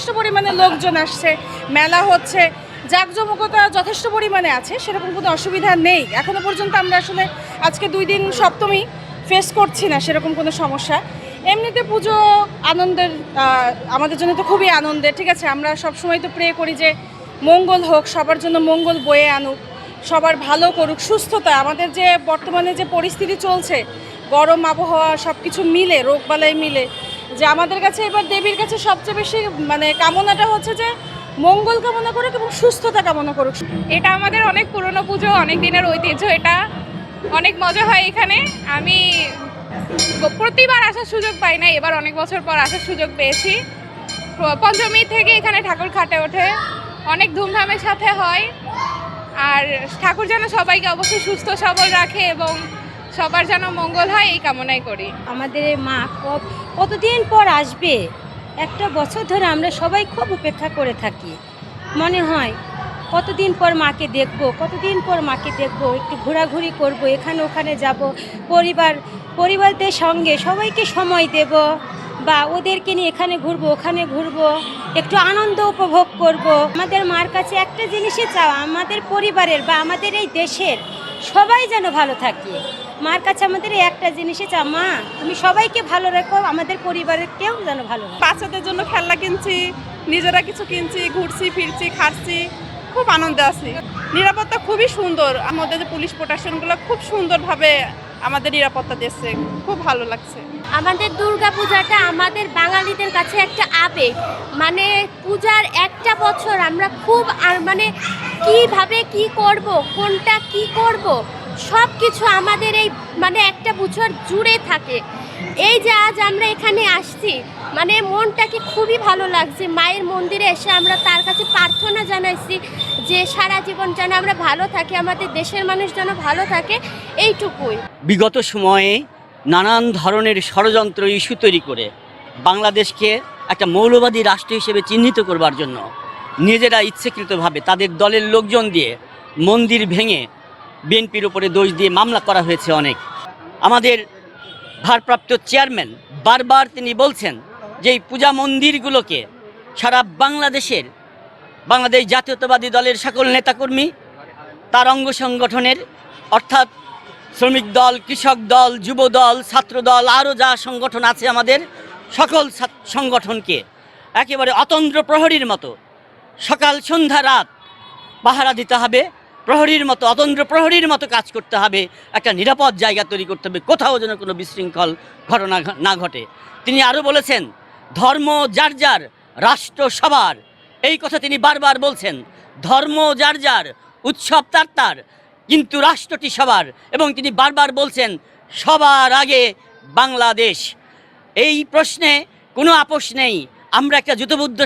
যথেষ্ট পরিমাণে লোকজন আসছে, মেলা হচ্ছে, জাঁকজমকতা যথেষ্ট পরিমাণে আছে, সেরকম কোনো অসুবিধা নেই। এখনও পর্যন্ত আমরা আসলে আজকে দুই দিন সপ্তমী ফেস করছি না সেরকম কোনো সমস্যা। এমনিতে পুজো আনন্দের আমাদের জন্য তো খুবই আনন্দের, ঠিক আছে? আমরা সবসময় তো প্রে করি যে মঙ্গল হোক, সবার জন্য মঙ্গল বয়ে আনুক, সবার ভালো করুক, সুস্থতা, আমাদের যে বর্তমানে যে পরিস্থিতি চলছে, গরম আবহাওয়া সব কিছু মিলে, রোগবালাই মিলে যে আমাদের কাছে এবার দেবীর কাছে সবচেয়ে বেশি মানে কামনাটা হচ্ছে যে মঙ্গল কামনা করুক এবং সুস্থতা কামনা করুক। এটা আমাদের অনেক পুরনো পুজো, অনেক দিনের ঐতিহ্য, এটা অনেক মজা হয় এখানে। আমি প্রতিবার আসার সুযোগ পাই না এবার অনেক বছর পর আসার সুযোগ পেয়েছি। পঞ্চমী থেকে এখানে ঠাকুর খাটে ওঠে, অনেক ধুমধামের সাথে হয়। আর ঠাকুর যেন সবাইকে অবশ্যই সুস্থ সবল রাখে এবং সবার যেন মঙ্গল হয়, এই কামনাই করি। আমাদের মা কতদিন পর আসবে? একটা বছর ধরে আমরা সবাই খুব উপেক্ষা করে থাকি। মনে হয়, কতদিন পর মাকে দেখব, কতদিন পর মাকে দেখব, একটু ঘোরাঘুরি করব, এখানে ওখানে যাব, পরিবার, পরিবারদের সঙ্গে সবাইকে সময় দেব, বা ওদেরকে নিয়ে এখানে ঘুরবো, ওখানে ঘুরবো, একটু আনন্দ উপভোগ করব। আমাদের মার কাছে একটা জিনিসই চাওয়া, আমাদের পরিবারের বা আমাদের এই দেশের সবাই যেন ভালো থাকে। মার কাছে আমাদের একটা জিনিসই চা মা, তুমি সবাইকে ভালো রেখো, আমাদের পরিবারের কেউ যেন ভালো বাচ্চাদের জন্য খেলনা কিনছি, নিজেরা কিছু কিনছি, ঘুরছি, ফিরছি খাচ্ছি খুব আনন্দে আছি। নিরাপত্তা খুবই সুন্দর। আমাদের যে পুলিশ প্রোটেকশনগুলো খুব সুন্দরভাবে আমাদের নিরাপত্তা দিয়েছে, খুব ভালো লাগছে। আমাদের দুর্গা পূজাটা আমাদের বাঙালিদের কাছে একটা আবেগ। মানে পূজার একটা বছর আমরা খুব আর মানে কীভাবে কি করব, কোনটা কি করব সব কিছু আমাদের এই মানে একটা বছর জুড়ে থাকে। এই যে আজ আমরা এখানে আসছি মানে মনটাকে খুবই ভালো লাগছে। মায়ের মন্দিরে এসে আমরা তার কাছে প্রার্থনা জানাইছি যে সারা জীবন যেন আমরা ভালো থাকি, আমাদের দেশের মানুষ যেন ভালো থাকে, এইটুকুই। বিগত সময়ে নানান ধরনের ষড়যন্ত্র ইস্যু তৈরি করে বাংলাদেশকে একটা মৌলবাদী রাষ্ট্র হিসেবে চিহ্নিত করবার জন্য নিজেরা ইচ্ছাকৃতভাবে তাদের দলের লোকজন দিয়ে মন্দির ভেঙে বিএনপির উপরে দোষ দিয়ে মামলা করা হয়েছে অনেক। আমাদের ভারপ্রাপ্ত চেয়ারম্যান বারবার তিনি বলছেন যে এই পূজা মন্দিরগুলোকে সারা বাংলাদেশের, বাংলাদেশ জাতীয়তাবাদী দলের সকল নেতাকর্মী, তার অঙ্গ সংগঠনের, অর্থাৎ শ্রমিক দল, কৃষক দল, যুব দল, ছাত্র দল আরও যা সংগঠন আছে আমাদের, সকল সংগঠনকে একেবারে অতন্দ্র প্রহরীর মতো সকাল সন্ধ্যা রাত পাহারা দিতে হবে। প্রহরীর মতো অতন্ত্র প্রহরীর মতো কাজ করতে হবে। একটা নিরাপদ জায়গা তৈরি করতে হবে, কোথাও যেন কোনো বিশৃঙ্খল ঘটনা না ঘটে। তিনি আরও বলেছেন, ধর্ম যার যার, রাষ্ট্র সবার। এই কথা তিনি বারবার বলছেন, ধর্ম যার যার, উৎসব তার তার, কিন্তু রাষ্ট্রটি সবার। এবং তিনি বারবার বলছেন, সবার আগে বাংলাদেশ। এই প্রশ্নে কোনো আপোষ নেই। আমরা একটা যুতবুদ্ধ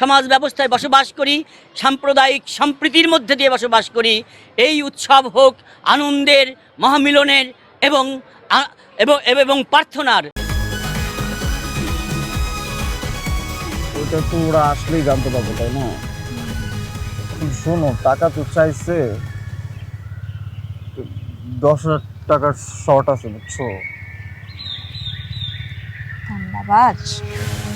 সমাজ ব্যবস্থায় বসবাস করি সাম্প্রদায়িক সম্প্রীতির মধ্যে দিয়ে বসবাস করি। এই উৎসব হোক আনন্দের মহামিলনের এবং এবং এবং প্রার্থনার। ওটা তো ওরা আসলেই জানতে পারবে তাই না? শোনো টাকা তো চাইছে। দশ হাজার টাকার শর্ট আছে বুঝছ? ধন্যবাদ।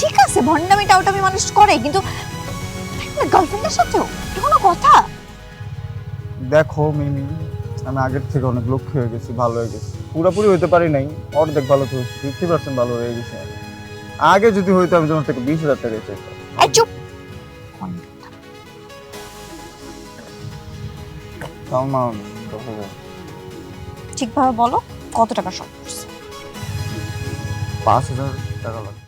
ঠিক আছে ভণ্ডামি টাউটামি মানুষ করে কিন্তু গার্লফ্রেন্ডের সাথেও এটা কোনো কথা? দেখো মিমি আমি আগের থেকে অনেক লক্ষ্য হয়ে গেছি ভালো হয়ে গেছি। পুরোপুরি হইতে পারি নাই অর্ধেক ভালো তো ফিফটি পার্সেন্ট ভালো হয়ে গেছি। আগে যদি হইতো আমি তোমার থেকে বিশ হাজার টাকা চাইতাম। এই চুপ! ঠিকভাবে বলো কত টাকা শর্ট পাঁচ হাজার টাকা লাগবে।